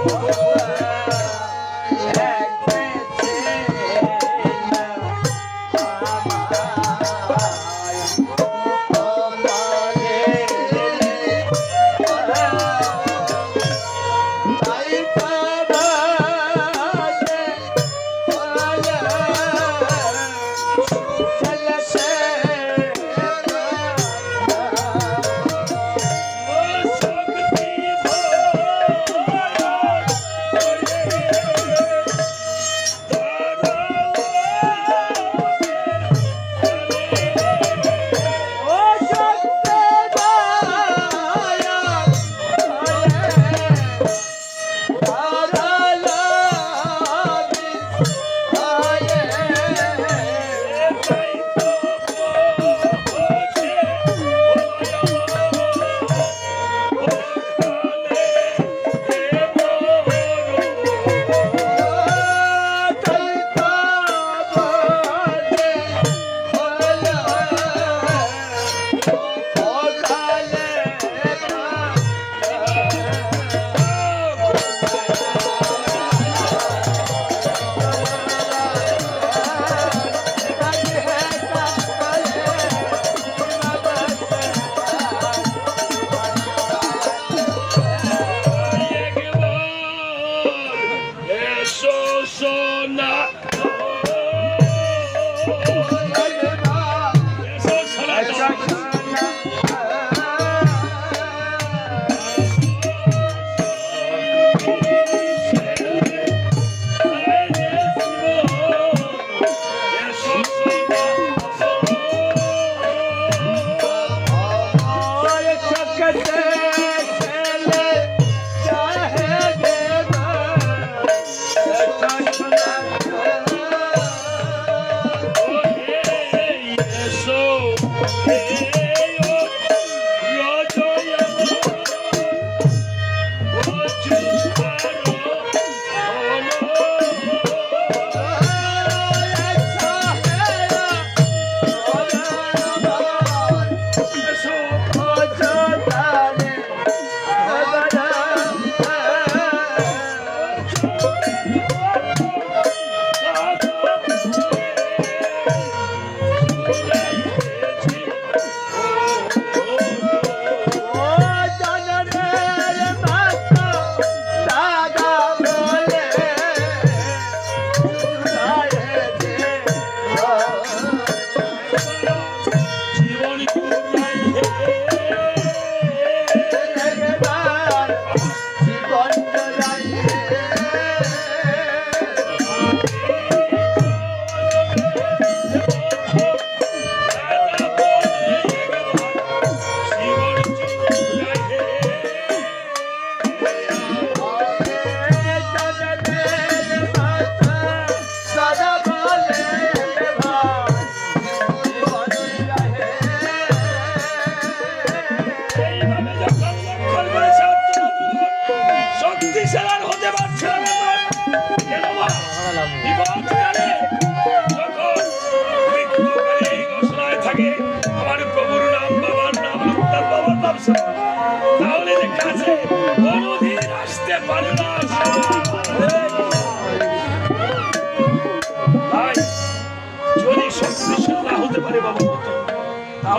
এসো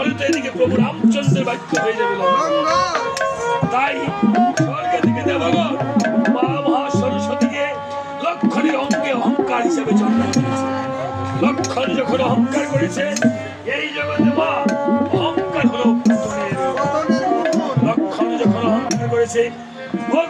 তাহলে তো এদিকে প্রভু রামচন্দ্রের বাক্য হয়ে যাবে। তাই স্বর্গে থেকে দেবগণ মা মহা সরস্বতীকে লক্ষণের অঙ্গে অহংকার হিসেবে জন্ম দিয়েছে লক্ষণ যখন অহংকার করেছে, এই জগতে মা অহংকার হলো লক্ষণ যখন অহংকার করেছে ভোগ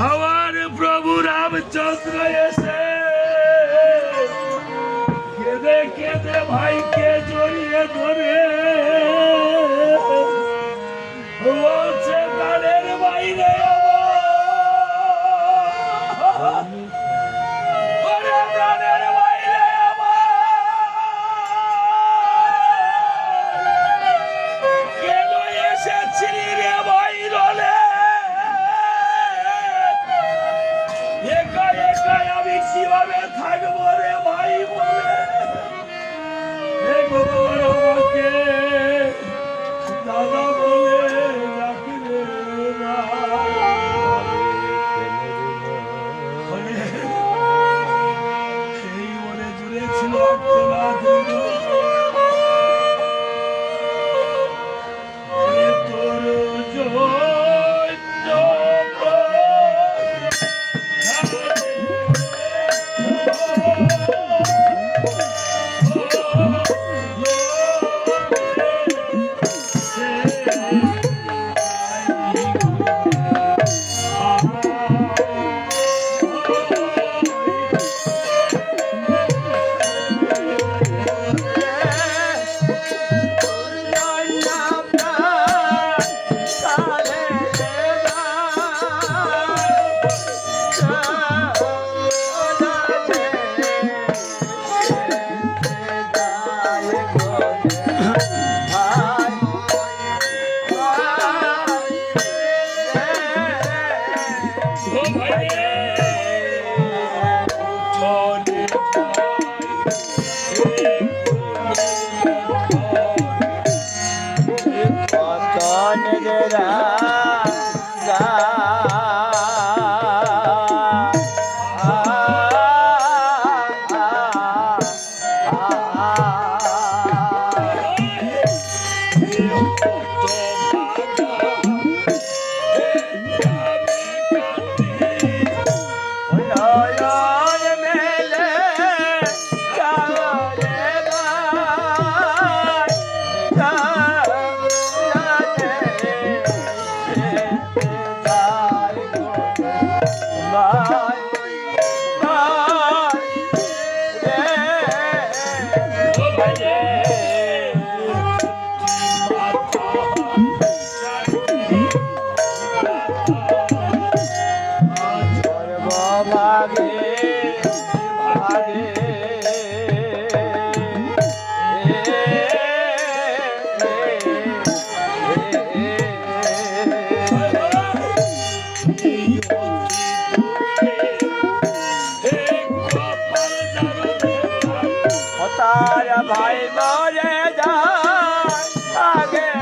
আমার প্রভু রামচন্দ্র এসে। কেঁদে কেঁদে ভাইকে জড়িয়ে ধরে Oh, ভাই মরে যায় আগে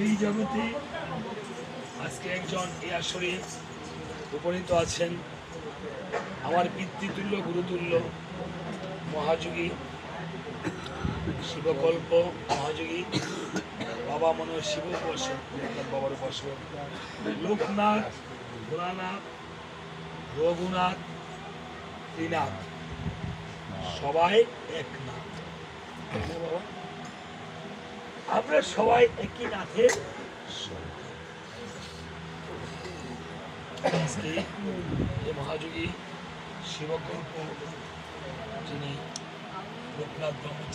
এই জগতে আজকে একজন এই উপনীত আছেন। আমার পিতৃতুল্য গুরুতুল্য মহাযোগী শিবকল্প, মহাযোগী, বাবা মনে হয় শিব বাবার উপাসক লোকনাথ ভোলানাথ রঘুনাথ, ত্রিনাথ। সবাই এক নাথ। আমরা সবাই একই নাথের মহাযোগী, শিবকল্প, যিনি লোকনাথ ব্রহ্মচারী